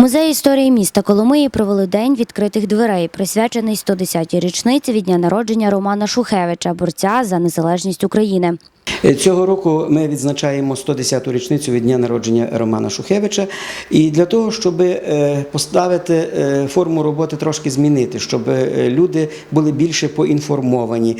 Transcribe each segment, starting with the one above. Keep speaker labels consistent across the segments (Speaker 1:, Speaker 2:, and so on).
Speaker 1: музеї історії міста Коломиї провели день відкритих дверей, присвячений 110-й річниці від дня народження Романа Шухевича, борця за незалежність України.
Speaker 2: Е, Цього року ми відзначаємо 110-ту річницю від дня народження Романа Шухевича. І для того, щоб е, поставити е, форму роботи трошки змінити, щоб люди були більше поінформовані,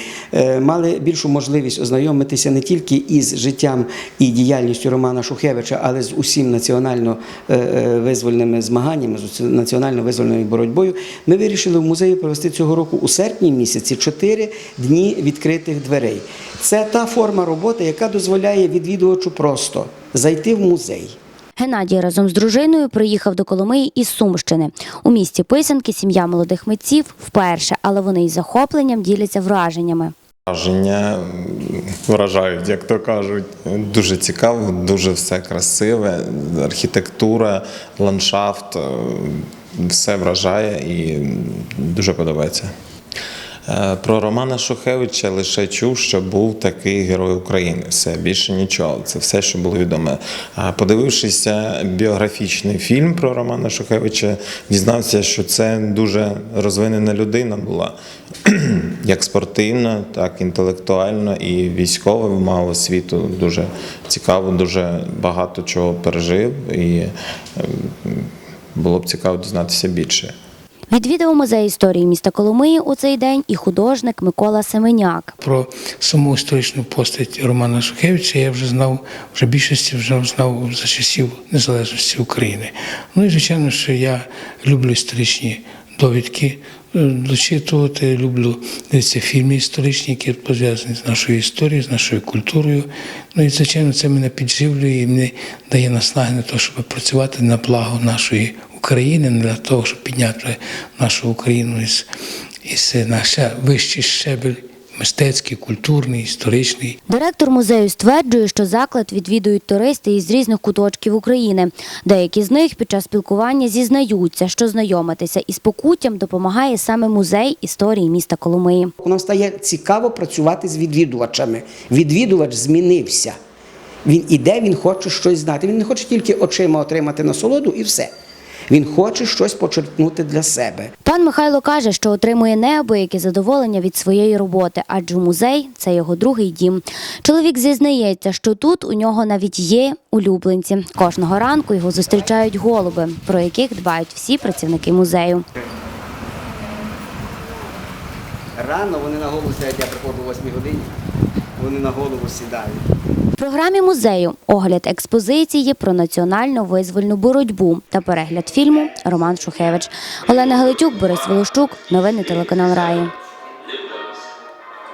Speaker 2: мали більшу можливість ознайомитися не тільки із життям і діяльністю Романа Шухевича, але з усім національно е, е, визвольними змаганнями, з національно визвольною боротьбою, ми вирішили в музеї провести цього року у серпні місяці чотири дні відкритих дверей. Це та форма роботи, яка дозволяє відвідувачу просто зайти в музей.
Speaker 1: Геннадій разом з дружиною приїхав до Коломиї із Сумщини. У місті Писанки сім'я молодих митців вперше, але вони із захопленням діляться враженнями.
Speaker 3: Враження вражають, як то кажуть. Дуже цікаво, дуже все красиве. Архітектура, ландшафт, все вражає і дуже подобається. Е, Про Романа Шухевича лише чув, що був такий герой України. Все більше нічого. Це все, що було відомо. А подивившися біографічний фільм про Романа Шухевича, дізнався, що це дуже розвинена людина була, як спортивно, так інтелектуально і військово мав освіту. Дуже цікаво, дуже багато чого пережив, і е, було б цікаво дізнатися більше.
Speaker 1: Відвідав музей історії міста Коломиї у цей день і художник Микола Семеняк.
Speaker 4: Про саму історичну постать Романа Шухевича я вже знав, вже більшості вже знав за часів незалежності України. Ну і звичайно, що я люблю історичні довідки е, дочитувати, люблю дивитися фільми історичні, які пов'язані з нашою історією, з нашою культурою. Ну і звичайно, це мене підживлює і мені дає наснаги на те, щоб працювати на благо нашої України, для того, щоб підняти нашу Україну із, із на ще вищий щебель мистецький, культурний, історичний.
Speaker 1: Директор музею стверджує, що заклад відвідують туристи із різних куточків України. Деякі з них під час спілкування зізнаються, що знайомитися із покуттям допомагає саме музей історії міста Коломиї.
Speaker 2: Нам стає цікаво працювати з відвідувачами. Відвідувач змінився. Він іде, він хоче щось знати. Він не хоче тільки очима отримати насолоду і все. Він хоче щось почерпнути для себе.
Speaker 1: Пан Михайло каже, що отримує неабияке задоволення від своєї роботи, адже музей це його другий дім. Чоловік зізнається, що тут у нього навіть є улюбленці. Кожного ранку його зустрічають голуби, про яких дбають всі працівники музею.
Speaker 2: Рано вони на голову сидять, я приходжу о 8 годині, вони на голову сідають.
Speaker 1: Програмі музею огляд експозиції про національну визвольну боротьбу та перегляд фільму Роман Шухевич. Олена Галитюк, Борис Волощук. Новини телеканал Раї.